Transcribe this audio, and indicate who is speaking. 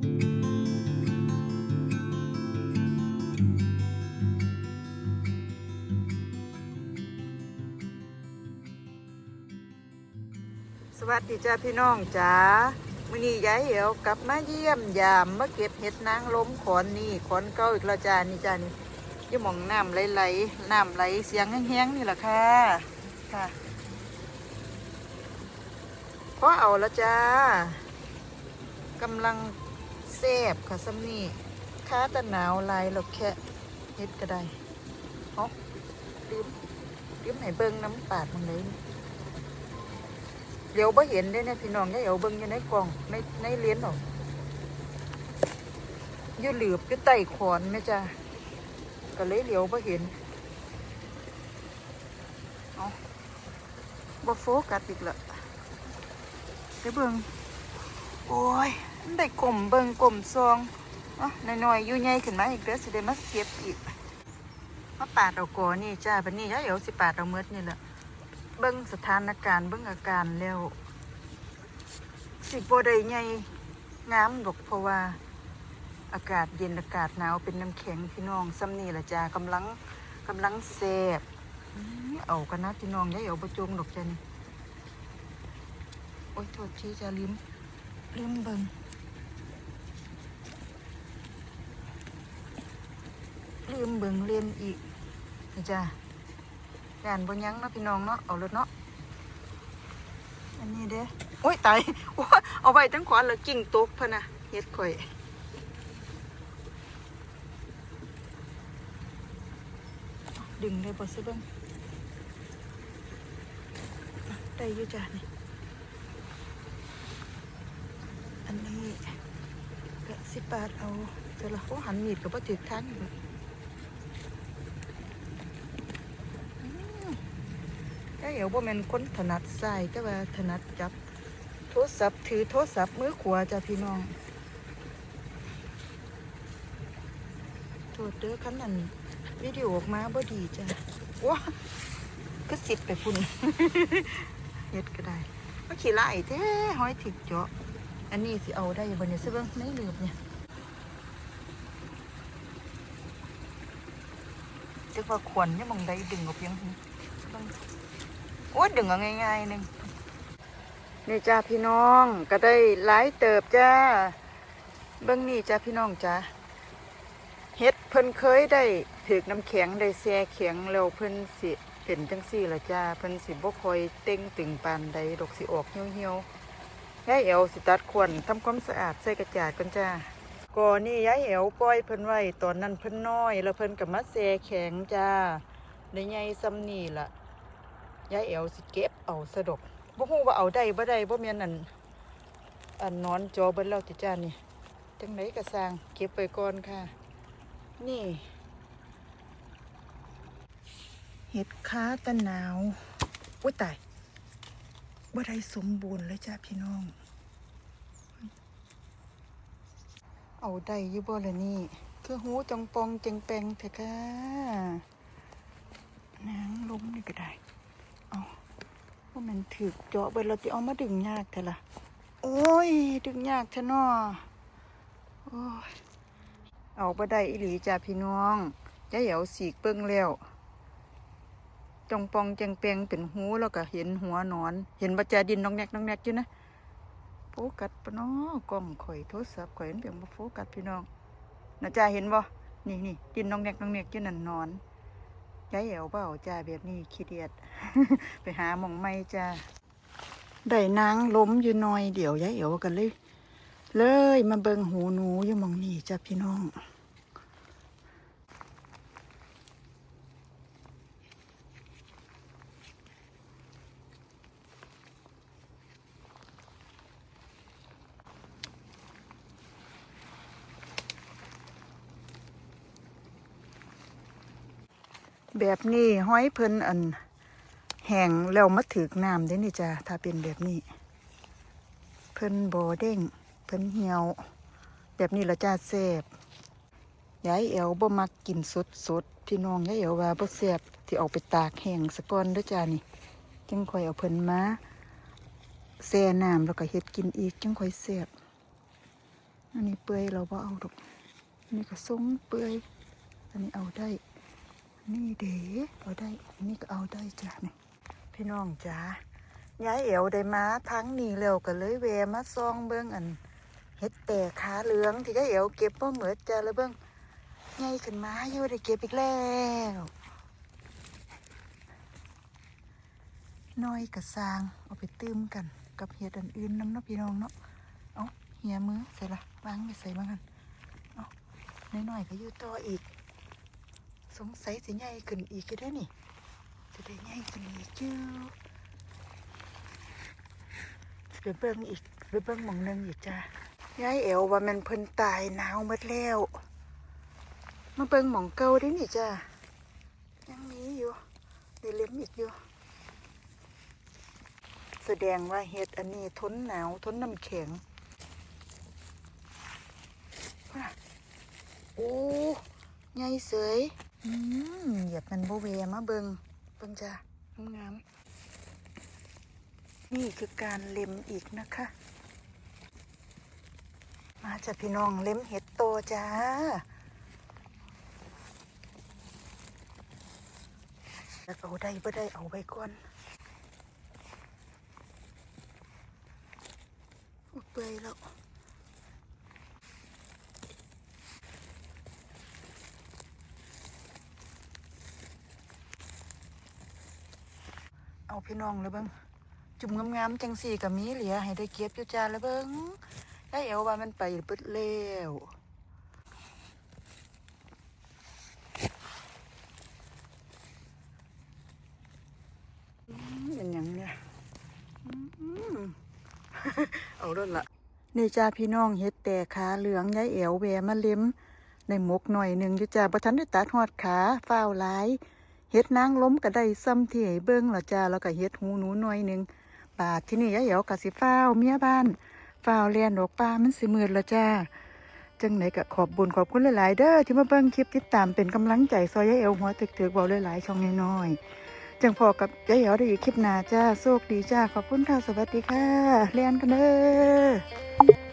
Speaker 1: สวัสดีจ้าพี่น้องจ๋ามื้อนี้ยายเหี่ยวกลับมาเยี่ยมยามมาเก็บเห็ดนางล้มขอนนี่ขอนเก้าอีกแล้วจ้านี่จ้านี่ยี่หมองน้ำไหลๆน้ำไหลเสียงแห้งๆนี่แหละค่ะค่ะพอเอาแล้วจ้ากำลัง แซบค่ะซ้ำนี่ค้าแตะหนาวลายเราแค่เฮ็ดก็ได้เอ๋อลืมลืมให้เบิ่งน้ำปาดมันเลยเดี๋ยวบ่เห็นได้เนี่ยพี่น้องเนี่ยเดี๋ยวเบิ่งอยู่ในกล่องในในเหรียญหรอกอยู่หลืบอยู่ใต้ขอนแม่จ้าก็เลยเหลียวบ่เห็นเอาบ่โฟกัสอีกละไปเบิ่งโอ้ย มันได้กลมเบิงกลมซองอะน้อยๆอยู่ใหญ่ขึ้นมาอีกเด้อสิได้มาเก็บอีกมาปาดเอาก่อนี่จ้าบัดนี้ยายเดี๋ยวสิปาดเอาเมดนี่แหละเบิ้งสถานการณ์เบิ้งอาการแล้ว สิบได้ใหญ่งามดอกเพราะว่าอากาศเย็นอากาศหนาวเป็นน้ำแข็งพี่น้องซ้ำนี่ละจ้ากำลังกำลังแสบอื้อเอากันนะพี่น้องย่าเอาประจงดอกจ้ะนี่โอ้ยโทษทีจะลืมลืมเบิ้ง ลืมเบิงเลียมอีกนะจ้ายานบนยังเนาะพี่น้องเนาะเอาเลยเนาะอันนี้เด้โอ้ยตายโอ้เอาไปทั้งขวานเลยกิ่งตกพะนะเฮ็ดข่อยดึงได้บ่ซิเบิ่งได้อยู่จ้ะนี่อันนี้ก็สิบบาทเอาเดี๋ยวละโอ้หันมีดกับว่าถือทางอยู่ เบิดถ้าเหี่ยวบ่แม่นคนถนัดใส่แต่ว่าถนัดจับโทรศัพท์ถือโทรศัพท์มือขวาจ้ะพี่น้องโทษเด้อคันนั้นวิดีโอออกมาบ่ดีจ้ะว้าก็สิทธิ์ไปพุ่นเฮ็ดก็ได้มาขี้ไล่แท้ห้อยถึกเจาะอันนี้สิเอาได้บ่เนี่ยซิเบิ่งในลืบเนี่ยจักว่าควรเนี่ยมองใดดึงออกยังหึเบิ่งโอ้ยดึงเอาง่ายๆหนึ่งนี่จ้าพี่น้องก็ได้หลายเติบจ้าเบิ้องนี่จ้าพี่น้องจ้าเฮ็ดเพิ่นเคยได้ถือกน้ำแข็งได้แซ่แข็งแล้วเพิ่นสิเป็นจังซี่ละจ้าเพิ่นสิบ่คอยเต็งตึงปานใดดอกสิออกเหี่ยวๆยายเอวสิตัดควรทำความสะอาดใส่กระจาดก่อนจ้าก่อนนี่ยายเอวปล่อยเพิ่นไว้ตอนนั้นเพิ่นน้อย แล้วเพิ่นก็มาแซ่แข็งจ้าได้ใหญ่ซ้ำนี่ล่ะ ยายเอวสิเก็บเอาสะดกบ่ฮู้ว่าเอาได้บ่ได้บ่แม่นอันอันนอนจอเบิ่นแล้วติจ้านี่จังไดก็สร้างเก็บไว้ก่อนค่ะ นี่เห็ดค้าตะหนาวอุ้ยตายบ่ได้สมบูรณ์เลยจ้าพี่น้อง เอาได้อยู่บ่ล่ะนี่ คือหูจองปองเจงแปงเถอะค่ะนางลมนี่ก็ได้ ว่ามันถือเจาะไปเราจะเอามาดึงยากเถอะล่ะโอ้ย ดึงยากเถอะนาะโอ้ยเอาไปได้อีหลีจ้าพี่น้องจะเหยาสีกเปิ้งแล้วจองปองแจงเปียงเป็นหูแล้วก็เห็นหัวนอน เห็นบาจาดินน้องแนกน้องแนกอยู่นะโฟกัสปะเนาะกล้องข่อยโทรศัพท์ข่อยมันเปียงโฟกัสพี่น้องนะจ้าเห็นบ่นี่นี่ดินน้องแนกน้องแนกอยู่นั่นนอน ยายเอวเปล่าจ้าแบบนี้ขี้เดียด ไปหาหมองไม่จ้าได้นางล้มอยู่น่อยเดี๋ยวยายเอวกันเลย เลยมาเบิงหูหนูอยู่มองนี่จ้าพี่น้อง แบบนี้ห้อยเพิ่นอันแห้งแล้วมาถึกน้ำได้นี่จ้ะถ้าเป็นแบบนี้ เพิ่นบ่เด้งเพิ่นเหี่ยว แบบนี้ละจ้าแซ่บยายเอวบ่มักกินสดสดพี่น้องยายเอวว่าบ่แซ่บที่เอาไปตากแห้งสะก่อนเด้อจ้านี่จึงค่อยเอาเพิ่นมาแช่น้ำแล้วก็เฮ็ดกินอีกจึงค่อยแซ่บอันนี้เปื่อยเราบ่เอาดอกนนี้ก็ทรงเปื่อยอันนี้เอาได้ นี่เด๋เอาได้ อันนี้ก็เอาได้จ้ะนี่พี่น้องจ้าย้ายเอวได้มาทั้งนี้แล้วก็เลยแวมาซองเบิ่งอันเฮ็ดแต่ขาเหลืองที่ย้ายเอวเก็บบ่เหมือจ้าแล้วเบิ่งใหญ่ขึ้นมาอยู่ได้เก็บอีกแล้วน้อยกับซางเอาไปตื้มกัน กับเห็ดอันอื่นน้ำเนาะพี่น้องเนาะเอาเหียมือใส่ละวางไปใส่บ้างกันเอาน้อยๆก็อยู่ต่ออีก สงสัยสิใหญ่ขึ้นอีกก็ได้นี่จะได้ใหญ่ขึ้นอีกอยู่จะไปเบิ่งอีกไปเบิ่งหมองหนึงอีกจ้ายายเอวว่ามันเพิ่นตายหนาวมดแล้วมาเบิ่งหมองเก่าได้นี่จ้ายังมีอยู่ได้เล็มอีกอยู่ แสดงว่าเห็ดอันนี้ทนหนาวทนน้ำแข็งโอ้ใหญ่เสยอืม เหยียบมันโบเวมาเบิงเบิงจ้างามนี่คือการเล็มอีกนะคะ มาจากพี่น้องเล็มเห็ดโตจ้าแล้วเอาได้บ่ได้เอาไว้ก่อนโอ้เปื่อยแล้ว เอาพี่น้องเลยเบิ้งจุ่มงามๆจังสี่กับมีเหลียให้ได้เก็บอยู่จานแล้วเบิ้งได้เอวว่ามันไปเบิดแล้วอืมเป็นยังเนี่ยเอาด้วยละนี่จ้าพี่น้องเฮ็ดแต่ขาเหลืองยายเอวแหวมาเล็มในหมกหน่อยหนึ่งอยู่จ้าประทันได้ตัดหอดขาฝ้าวหลาย เฮ็ดนางล้มก็ได้ซ้ำที่ให้เบิ่งละจ้าแล้วก็เฮ็ดหูหนูหน่อยหนึ่งบาดที่นี่ยายเอวก็สิฝ้าวเมียบ้านฝ้าวเลียนออกปลามันสิมืดละจ้าจังไหนก็ขอบบุญขอบคุณหลายๆเด้อที่มาเบิ่งคลิปติดตามเป็นกำลังใจซอยยายเอวหัวตึกๆเบาหลายๆช่องน้อยๆจังพอกับยายเอ๋วได้อีกคลิปหน้าจ้าโชคดีจ้าขอบคุณค่ะสวัสดีค่ะเรียนกันเด้อ